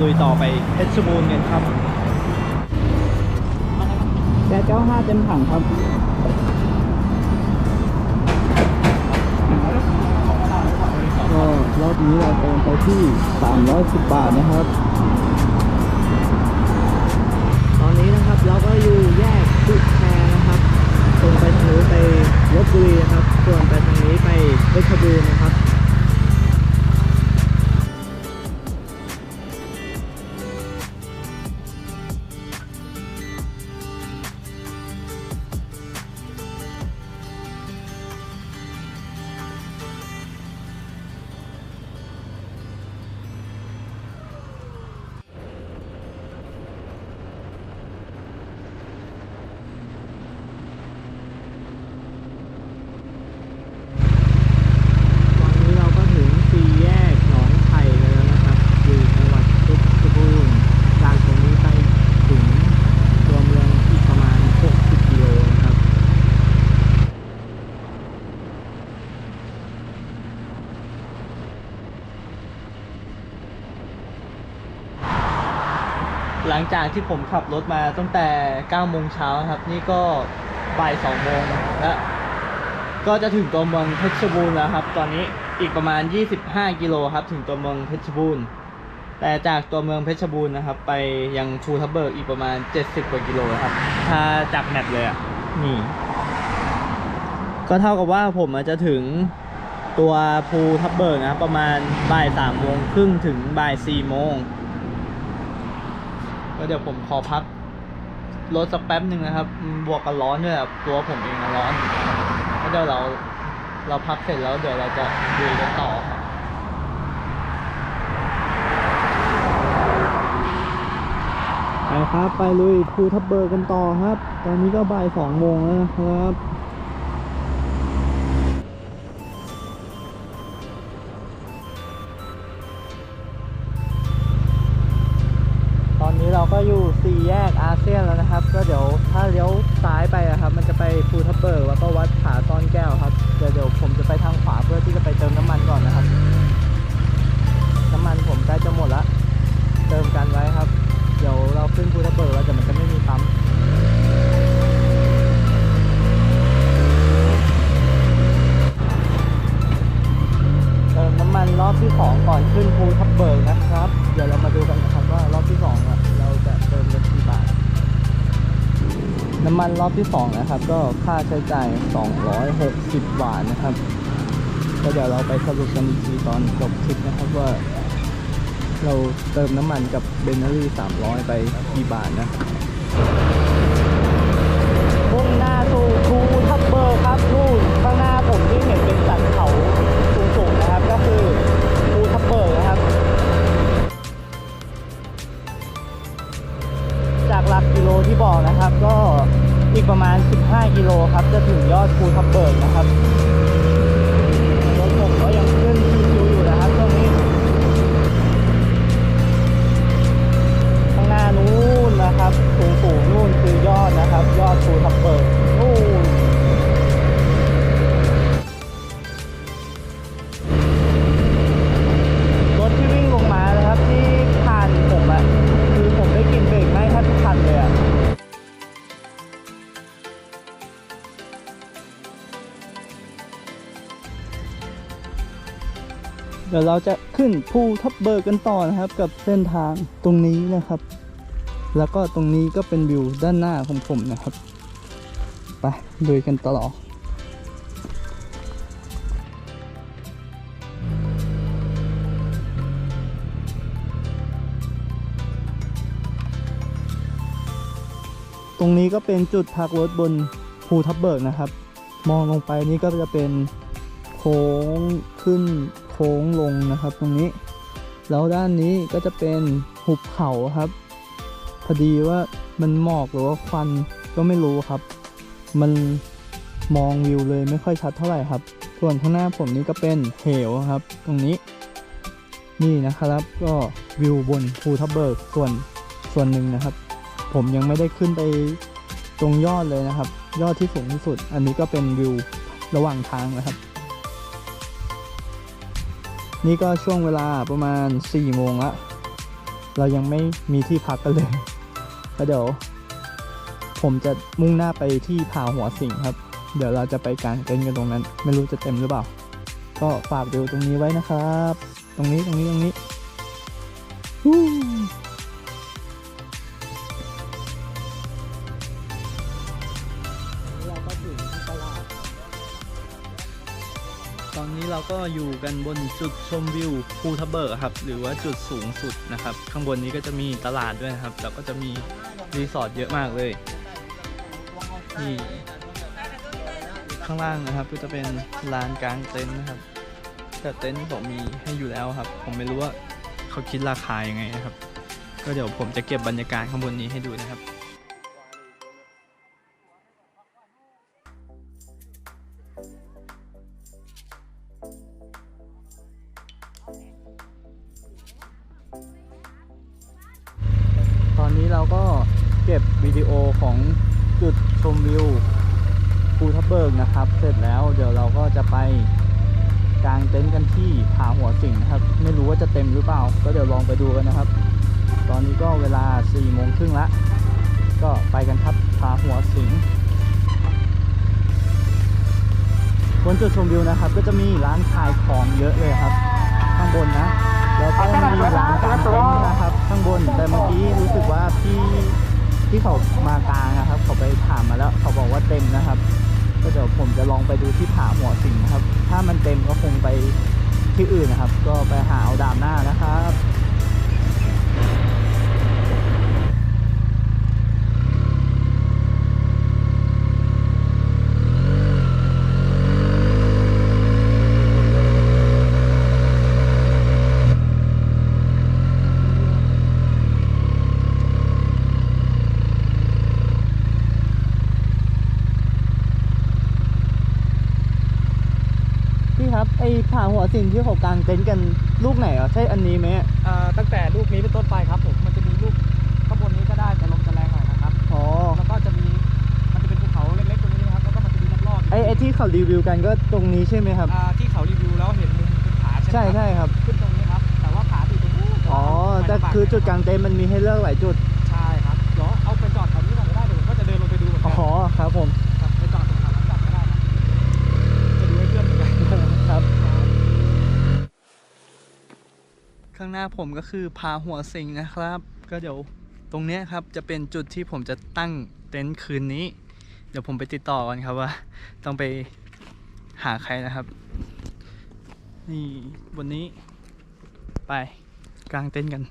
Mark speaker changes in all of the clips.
Speaker 1: ลุยต่อไปเพชรบูรณ์กันครับแก๊เก้าห้าเต็มถังครับก็รอบนี้เราเติมไปที่ 310 บาทนะครับ ตอนนี้นะครับเราก็อยู่แยกสุดแพนะครับตรงไปทางนู้นไปลบบุรีนะครับ ส่วนไปทางนี้ไปเพชรบูรณ์นะครับ งจากที่ผมขับรถมาตั้งแต่9โมงเช้าครับ นี่ก็บ่าย2โมงแล้วก็จะถึงตัวเมืองเพชรบูรณ์แล้วครับ ตอนนี้อีกประมาณ 25 กิโลครับ ถึงตัวเมืองเพชรบูรณ์แต่จากตัวเมืองเพชรบูรณ์นะครับ ไปยังภูทับเบิกอีกประมาณ 70 กว่ากิโลครับ ถ้าจากแมปเลยอะนี่ ก็เท่ากับว่าผมอาจจะถึงตัวภูทับเบิกนะครับ ประมาณบ่าย3โมงครึ่งถึงบ่าย4โมง ก็เดี๋ยวผมขอพักรถสักแป๊บหนึ่งนะครับ บวกกับร้อนด้วยตัวผมเองร้อนแล้วเดี๋ยวเราเราพักเสร็จแล้วเดี๋ยวเราจะดูกันต่อครับไปครับไปลุยภูทับเบิกกันต่อครับ ตอนนี้ก็บ่ายสองโมงแล้วนะครับ มันรอบที่สองนะครับ ก็ค่าใช้จ่าย 260 บาทนะครับ ก็เดี๋ยวเราไปสรุปกันอีกทีตอนจบคลิปนะครับว่า เราเติมน้ำมันกับเบนเนอรี่ 300 ไปกี่บาทนะมุ่งหน้าสู่ทูทับเบอร์ครับนู่นข้างหน้าผมที่เห็นเป็นสันเขา ภูทับเบิกกันต่อนะครับ กับเส้นทางตรงนี้นะครับ แล้วก็ตรงนี้ก็เป็นวิวด้านหน้าของผมนะครับไปลุยกันตลอดตรงนี้ก็เป็นจุดพักรถบนภูทับเบิกนะครับ มองลงไปนี่ก็จะเป็นโค้งขึ้น ค้งลงนะครับ ตรงนี้ แล้วด้านนี้ก็จะเป็นหุบเขาครับ พอดีว่ามันหมอกหรือว่าควันก็ไม่รู้ครับ มันมองวิวเลยไม่ค่อยชัดเท่าไหร่ครับ ส่วนข้างหน้าผมนี่ก็เป็นเหวครับ ตรงนี้ นี่นะครับก็วิวบนภูทับเบิกส่วนส่วนหนึ่งนะครับ ผมยังไม่ได้ขึ้นไปตรงยอดเลยนะครับ ยอดที่สูงที่สุด อันนี้ก็เป็นวิวระหว่างทางนะครับ นี่ก็ช่วงเวลาประมาณ4โมงละ เรายังไม่มีที่พักกันเลยแล้วเดี๋ยว ผมจะมุ่งหน้าไปที่ผาหัวสิงครับ เดี๋ยวเราจะไปกางเต็นท์กันตรงนั้น ไม่รู้จะเต็มหรือเปล่า ก็ฝากดูตรงนี้ไว้นะครับ ตรงนี้ตรงนี้ตรงนี้ อนนี้เราก็อยู่กันบนจุดชมวิวภูทับเบิกครับ หรือว่าจุดสูงสุดนะครับ ข้างบนนี้ก็จะมีตลาดด้วยนะครับ แล้วก็จะมีรีสอร์ทเยอะมากเลยนี่ข้างล่างนะครับก็จะเป็นลานกลางเต็นท์นะครับ แต่เต็นท์ผมมีให้อยู่แล้วครับ ผมไม่รู้ว่าเขาคิดราคายังไงนะครับ ก็เดี๋ยวผมจะเก็บบรรยากาศข้างบนนี้ให้ดูนะครับ ตอนนี้ก็เวลา4โมงครึ่งละ ก็ไปกันครับผาหัวสิงบนจุดชมวิวนะครับ ก็จะมีร้านขายของเยอะเลยครับ ข้างบนนะ แล้วก็มีร้านกางเต็นท์นะครับ ข้างบน แต่เมื่อกี้รู้สึกว่าพี่ที่เขามากลางนะครับ เขาไปถามมาแล้ว เขาบอกว่าเต็มนะครับ ก็เดี๋ยวผมจะลองไปดูที่ผาหัวสิงนะครับ ถ้ามันเต็มก็คงไปที่อื่นนะครับ ก็ไปหาเอาดามหน้านะครับ พี่ครับไอ้ ผาหัวสิงที่เขากางเต็นท์กันลูกไหนอะใช่อันนี้ไหม
Speaker 2: อ่าตั้งแต่ลูกนี้เป็นต้นไปครับผมมันจะมีลูกข้างบนนี้ก็ได้แต่ลมจะแรงหน่อยนะครับ
Speaker 1: อ๋อ
Speaker 2: แล้วก็จะมีมันจะเป็นภูเขาเล็กๆตรงนี้นะครับแล้วก็มันจะมีรอบๆ
Speaker 1: ไอ้ไอ้ที่เขารีวิวกันก็ตรงนี้ใช่ไหมครับ
Speaker 2: อ่าที่เขารีวิวแล้วเห็นมุมเป็นผาใช่ไหม
Speaker 1: ใช่
Speaker 2: ครับ
Speaker 1: ใช่ครับ
Speaker 2: ขึ้นตรงนี้ครับแต่ว่าผาอยู่ตรงนู้น
Speaker 1: อ๋อแต่คือจุดกางเต็นท์มันมีให้เลือกหลายจุด
Speaker 2: ใช่ครับเดี๋ยวเอาไปจอดแถวนี้ก่อนก็ได้เดี๋ยวผมก็จะเดินลงไปดูเหมือน
Speaker 1: อ๋
Speaker 2: กั
Speaker 1: อครับผม
Speaker 2: ครับไปจอดตรงแถวนั้นก่อนก็ได้นะจะดูให้เพื่อนเหมือนกัน
Speaker 1: ครับ ข้างหน้าผมก็คือพาหัวสิงนะครับ ก็เดี๋ยวตรงเนี้ยครับจะเป็นจุดที่ผมจะตั้งเต็นท์คืนนี้ เดี๋ยวผมไปติดต่อกันครับว่า ต้องไปหาใครนะครับ นี่บนนี้ ไปกางเต็นท์กัน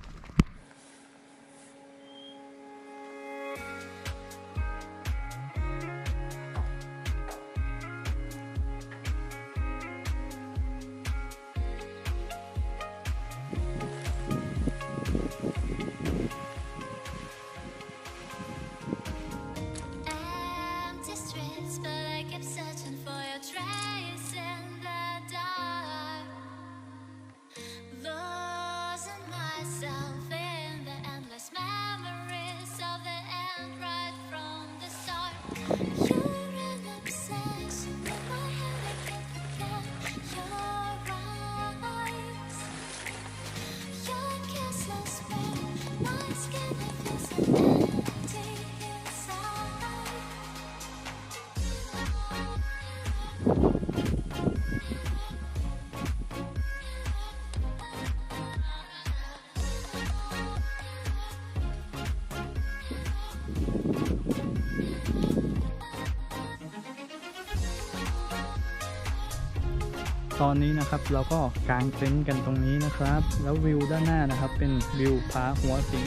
Speaker 1: ตอนนี้นะครับเราก็กางเต็นท์กันตรงนี้นะครับ แล้ววิวด้านหน้านะครับ เป็นวิวผาหัวสิง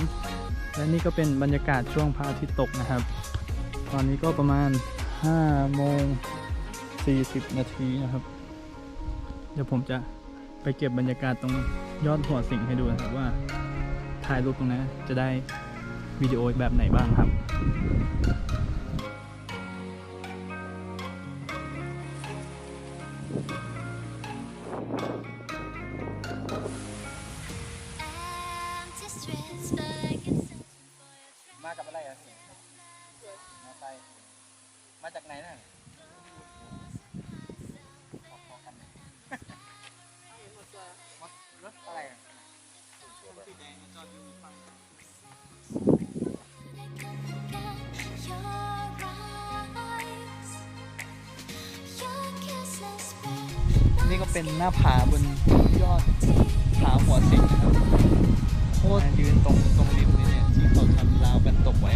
Speaker 1: และนี่ก็เป็นบรรยากาศช่วงพระอาทิตย์ตกนะครับ ตอนนี้ก็ประมาณ5โมง40 นาทีนะครับ เดี๋ยวผมจะไปเก็บบรรยากาศตรงยอดหัวสิงให้ดูนะครับว่าถ่ายรูปตรงนั้นจะได้วิดีโอแบบไหนบ้างครับ เป็นหน้าผาบนยอดผาหัวสิงนะครับโคตรยืนตรงตรงริมนี้เนี่ยที่เขาทำราวกันตกไว้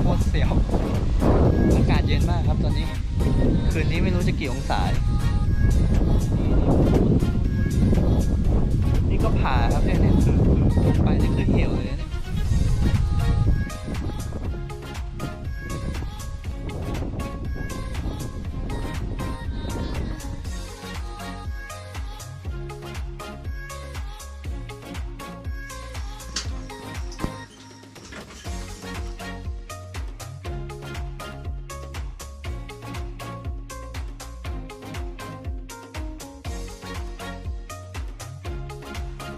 Speaker 1: โคตรเสียวอากาศเย็นมากครับตอนนี้ คืนนี้ไม่รู้จะกี่องศานี่ก็ผาครับเนี่ยคือคือลงไปนี่คือเหวเลย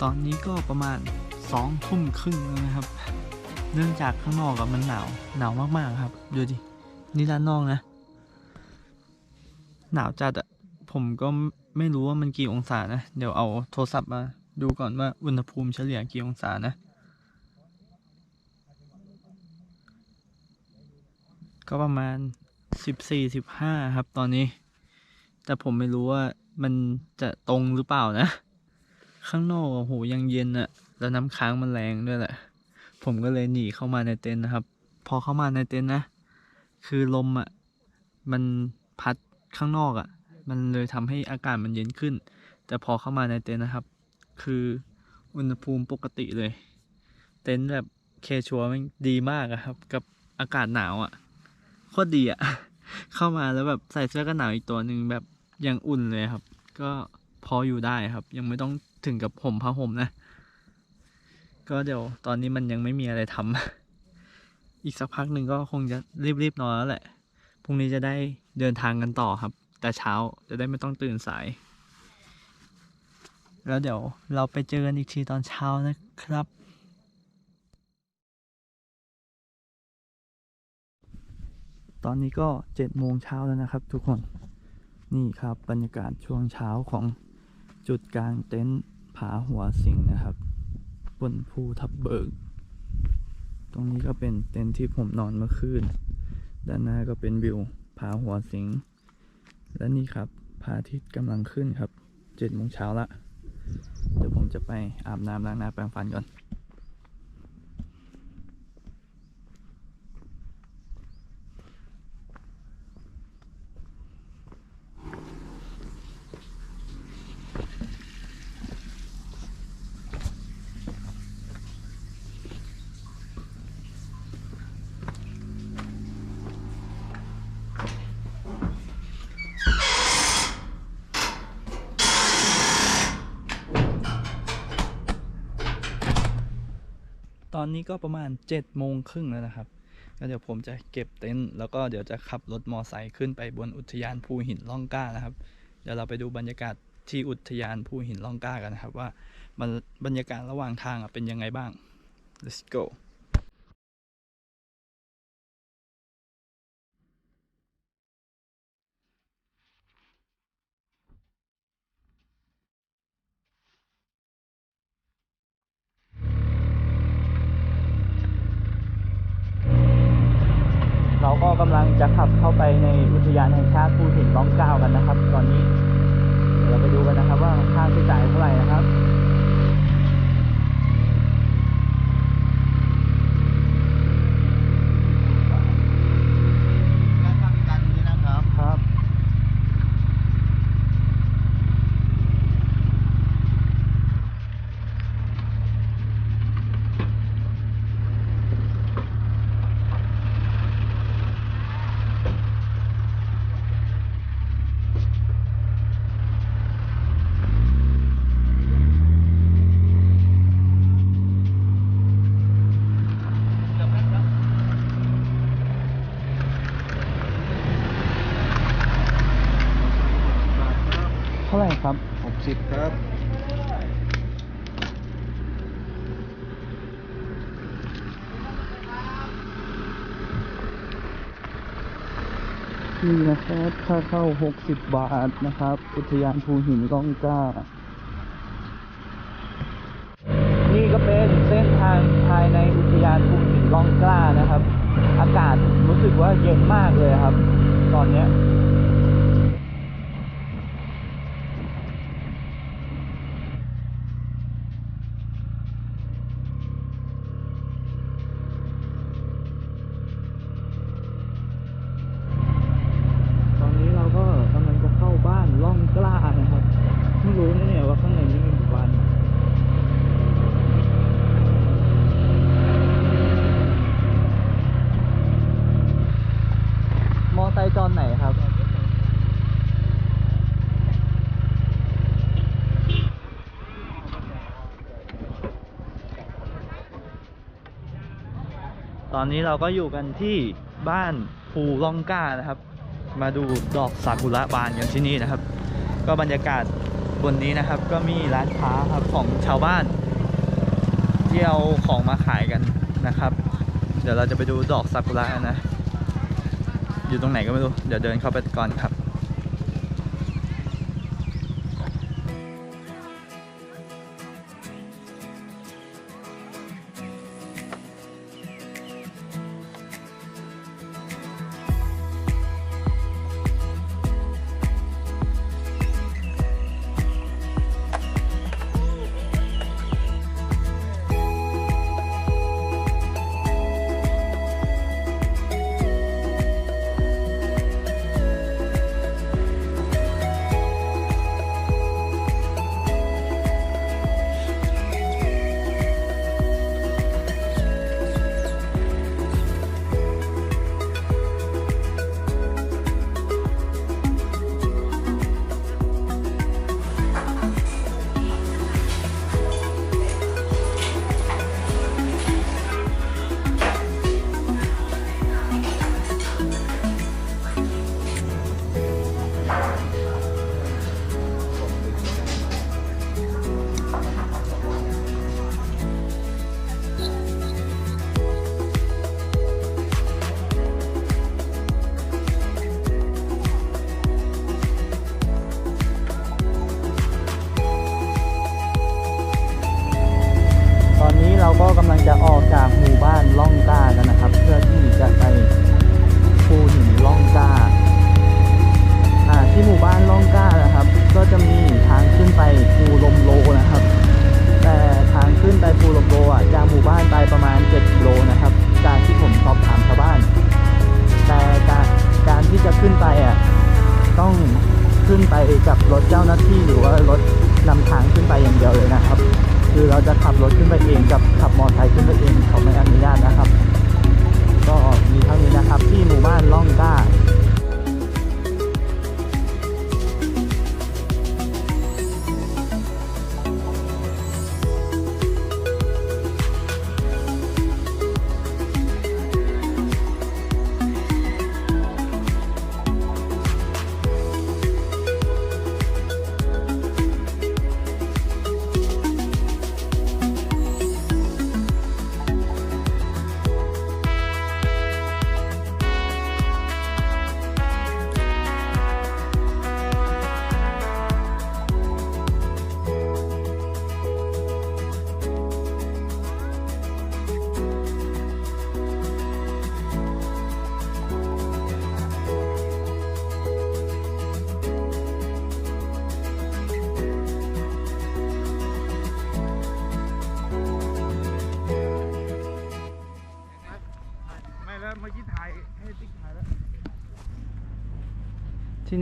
Speaker 1: ตอนนี้ก็ประมาณสองทุ่มครึ่งแล้วนะครับ เนื่องจากข้างนอกอะมันหนาว หนาวมากๆครับ ดูดิ นี่ด้านนอกนะ หนาวจัดอะผมก็ไม่รู้ว่ามันกี่องศานะ เดี๋ยวเอาโทรศัพท์มาดูก่อนว่าอุณหภูมิเฉลี่ยกี่องศานะ ก็ประมาณสิบสี่สิบห้าครับตอนนี้ แต่ผมไม่รู้ว่ามันจะตรงหรือเปล่านะ ข้างนอกโอะโหยังเย็นอะแล้วน้ำค้างมันแรงด้วยแหละ ผมก็เลยหนีเข้ามาในเต็นท์นะครับ พอเข้ามาในเต็นท์นะ คือลมอะมันพัดข้างนอกอะมันเลยทำให้อากาศมันเย็นขึ้น แต่พอเข้ามาในเต็นท์นะครับ คืออุณหภูมิปกติเลย เต็นท์แบบเคชัวมันดีมากอะครับ กับอากาศหนาวอะโคตรดีอะเข้ามาแล้วแบบใส่เสื้อกันหนาวอีกตัวหนึ่งแบบยังอุ่นเลยครับ ก็พออยู่ได้ครับ ยังไม่ต้อง ถึงกับห่มผ้าห่มนะ ก็เดี๋ยวตอนนี้มันยังไม่มีอะไรทำอีกสักพักหนึ่งก็คงจะรีบๆนอนแล้วแหละ พรุ่งนี้จะได้เดินทางกันต่อครับ แต่เช้าจะได้ไม่ต้องตื่นสาย แล้วเดี๋ยวเราไปเจอกันอีกทีตอนเช้านะครับตอนนี้ก็เจ็ดโมงเช้าแล้วนะครับทุกคน นี่ครับบรรยากาศช่วงเช้าของ จุดกลางเต็นท์ผาหัวสิงนะครับ บนภูทับเบิก ตรงนี้ก็เป็นเต็นท์ที่ผมนอนเมื่อคืน ด้านหน้าก็เป็นวิวผาหัวสิง และนี่ครับพระอาทิตย์กำลังขึ้นครับเจ็ดโมงเช้าละ เดี๋ยวผมจะไปอาบน้ำล้างหน้าแปรงฟันก่อน นนี้ก็ประมาณ7จ็ดโมงครึ่งแล้วนะครับก็เดี๋ยวผมจะเก็บเต็นท์แล้วก็เดี๋ยวจะขับรถมอไซค์ขึ้นไปบนอุทยานภูหินล่องกล้านะครับ เดี๋ยวเราไปดูบรรยากาศที่อุทยานภูหินล่องกล้ากันนะครับ ว่าบรรยากาศระหว่างทางเป็นยังไงบ้าง let's go ำลังจะขับเข้าไปในอุทยานแห่งชาติภูหินร้องกล้ากันนะครับ ตอนนี้เดี๋ยวเราไปดูกันนะครับว่าค่าใช้จ่ายเท่าไหร่นะครับ ครับ
Speaker 2: หกสิบครับ
Speaker 1: นี่นะครับค่าเข้า 60 บาทนะครับ อุทยานภูหินร่องกล้า นี่ก็เป็นเส้นทางภายในอุทยานภูหินร่องกล้านะครับ อากาศรู้สึกว่าเย็นมากเลยครับ ตอนเนี้ย อนนี้เราก็อยู่กันที่บ้านภูล่องก้านะครับ มาดูดอกซากุระบานกันที่นี่นะครับ ก็บรรยากาศบนนี้นะครับ ก็มีร้านค้าครับของชาวบ้านที่เอาของมาขายกันนะครับ เดี๋ยวเราจะไปดูดอกซากุระนะ อยู่ตรงไหนก็ไม่รู้ เดี๋ยวเดินเข้าไปก่อนครับ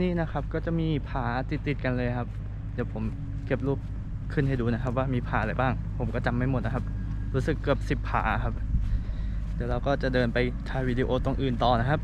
Speaker 1: นี่นะครับก็จะมีผาติดๆกันเลยครับ เดี๋ยวผมเก็บรูปขึ้นให้ดูนะครับ ว่ามีผาอะไรบ้าง ผมก็จำไม่หมดนะครับ รู้สึกเกือบสิบผาครับ เดี๋ยวเราก็จะเดินไปถ่ายวิดีโอตรงอื่นต่อนะครับ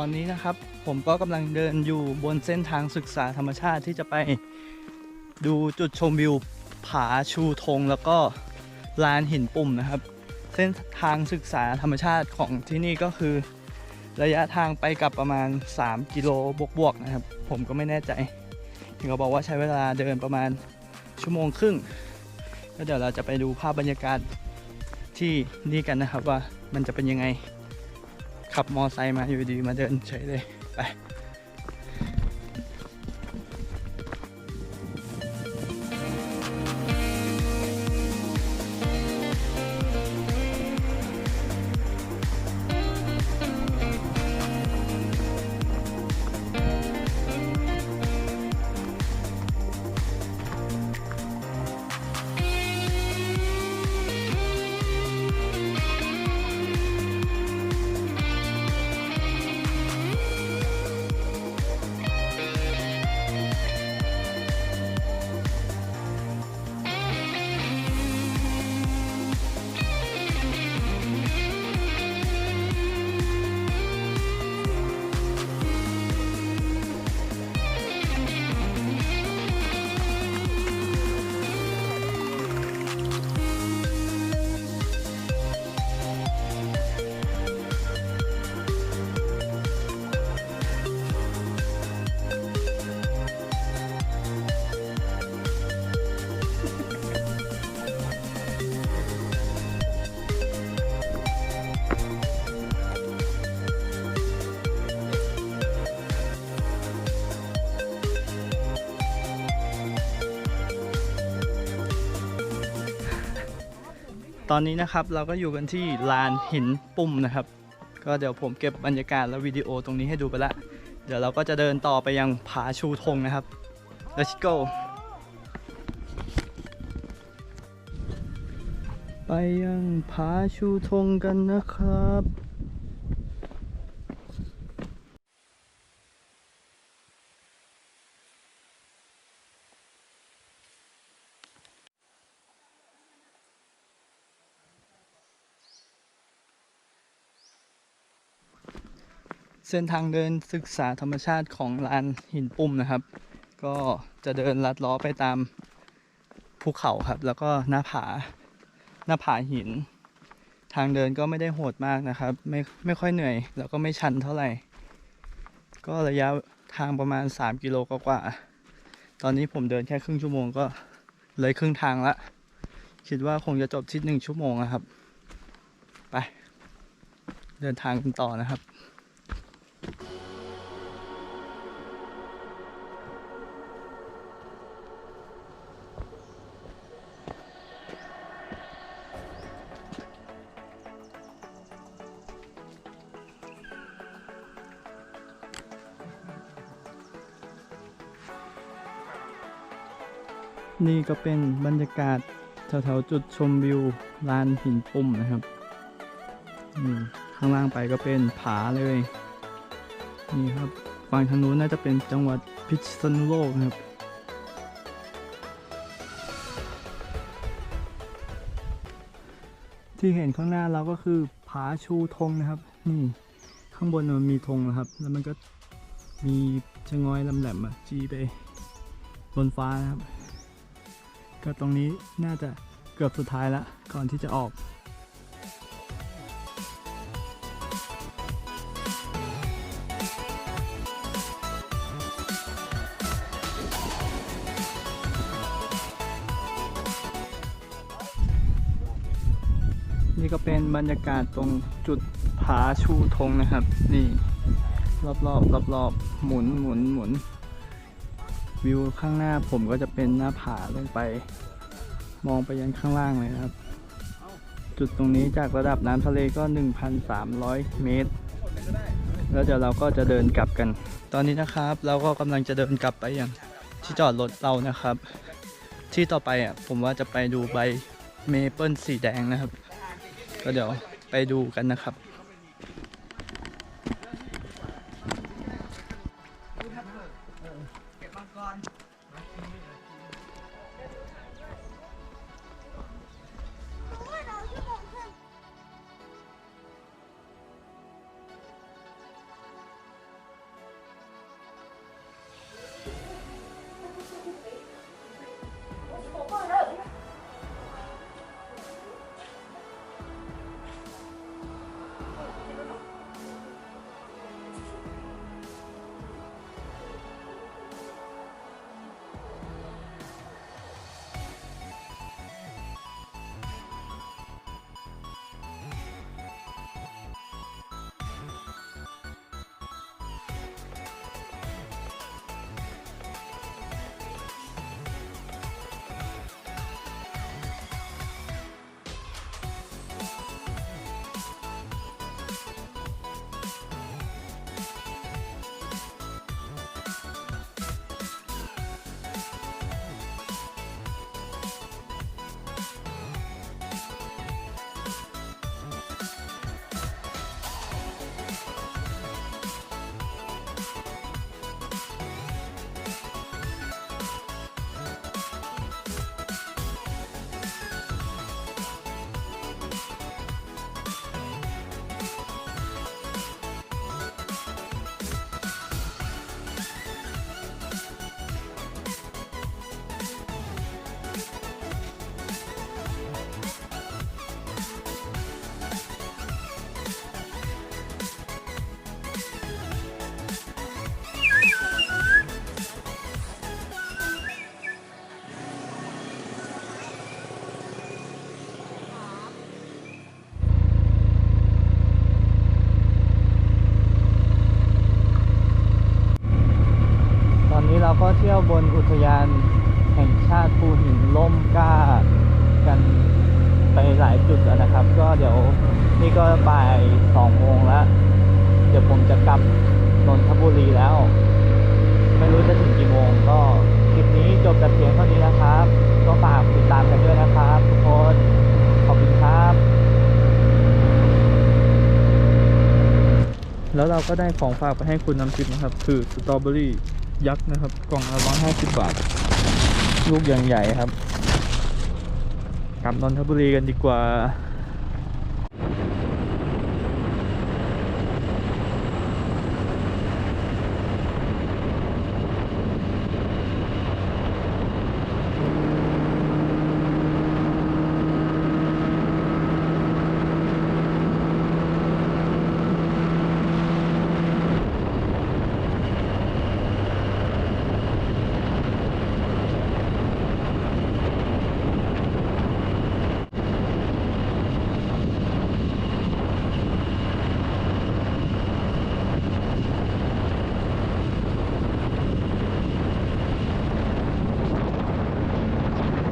Speaker 1: ตอนนี้นะครับผมก็กำลังเดินอยู่บนเส้นทางศึกษาธรรมชาติที่จะไปดูจุดชมวิวผาชูธงแล้วก็ลานหินปุ่มนะครับ เส้นทางศึกษาธรรมชาติของที่นี่ก็คือ ระยะทางไปกลับประมาณ 3 กิโลบวกๆนะครับ ผมก็ไม่แน่ใจ ถึงเขาบอกว่าใช้เวลาเดินประมาณชั่วโมงครึ่งแล้วเดี๋ยวเราจะไปดูภาพบรรยากาศที่นี่กันนะครับว่ามันจะเป็นยังไง ขับมอไซค์มาอยู่ดีมาเดินเฉยเลยไป ตอนนี้นะครับเราก็อยู่กันที่ลานหินปุ่มนะครับ ก็เดี๋ยวผมเก็บบรรยากาศและวิดีโอตรงนี้ให้ดูไปละ เดี๋ยวเราก็จะเดินต่อไปยังผาชูธงนะครับ let's go ไปยังผาชูธงกันนะครับ เส้นทางเดินศึกษาธรรมชาติของลานหินปุ่มนะครับ ก็จะเดินลัดล้อไปตามภูเขาครับ แล้วก็หน้าผาหน้าผาหิน ทางเดินก็ไม่ได้โหดมากนะครับ ไม่ไม่ค่อยเหนื่อย แล้วก็ไม่ชันเท่าไหร่ ก็ระยะทางประมาณ 3 กิโลกว่าตอนนี้ผมเดินแค่ครึ่งชั่วโมงก็เลยครึ่งทางละ คิดว่าคงจะจบที่หนึ่งชั่วโมงนะครับ ไป เดินทางกันต่อนะครับ นี่ก็เป็นบรรยากาศแถวๆจุดชมวิวลานหินปุ่มนะครับข้างล่างไปก็เป็นผาเลยนี่ครับฝั่งทางนู้นน่าจะเป็นจังหวัดพิษณุโลกนะครับที่เห็นข้างหน้าเราก็คือผาชูธงนะครับ นี่ข้างบนมันมีธงนะครับ แล้วมันก็มีชะงอยลำแหลมอะจีไปบนฟ้านะครับ ก็ตรงนี้น่าจะเกือบสุดท้ายละก่อนที่จะออกนี่ก็เป็นบรรยากาศตรงจุดผาชูธงนะครับ นี่ รอบรอบรอบรอบๆหมุนหมุนหมุน วิวข้างหน้าผมก็จะเป็นหน้าผาลงไป มองไปยันข้างล่างเลยครับ จุดตรงนี้จากระดับน้ำทะเลก็ 1,300 เมตร แล้วเดี๋ยวเราก็จะเดินกลับกัน ตอนนี้นะครับ เราก็กำลังจะเดินกลับไปยังที่จอดรถเรานะครับ ที่ต่อไปอะผมว่าจะไปดูใบเมเปิลสีแดงนะครับ ก็เดี๋ยวไปดูกันนะครับ ทยานแห่งชาติภูหินล่มกล้ากันไปหลายจุดแล้วนะครับ ก็เดี๋ยวนี่ก็บ่ายสองโมงแล้ว เดี๋ยวผมจะกลับนนทบุรีแล้ว ไม่รู้จะถึงกี่โมงก็คลิปนี้จบแต่เพียงเท่านี้นะครับ ก็ฝากติดตามกันด้วยนะครับทุกคนขอบคุณครับ แล้วเราก็ได้ของฝากไปให้คุณน้ำทิพย์นะครับ คือสตรอเบอรี่ ยักษ์นะครับ กล่องละร้อยห้าสิบบาท ลูกอย่างใหญ่ครับกลับนนทบุรีกันดีกว่า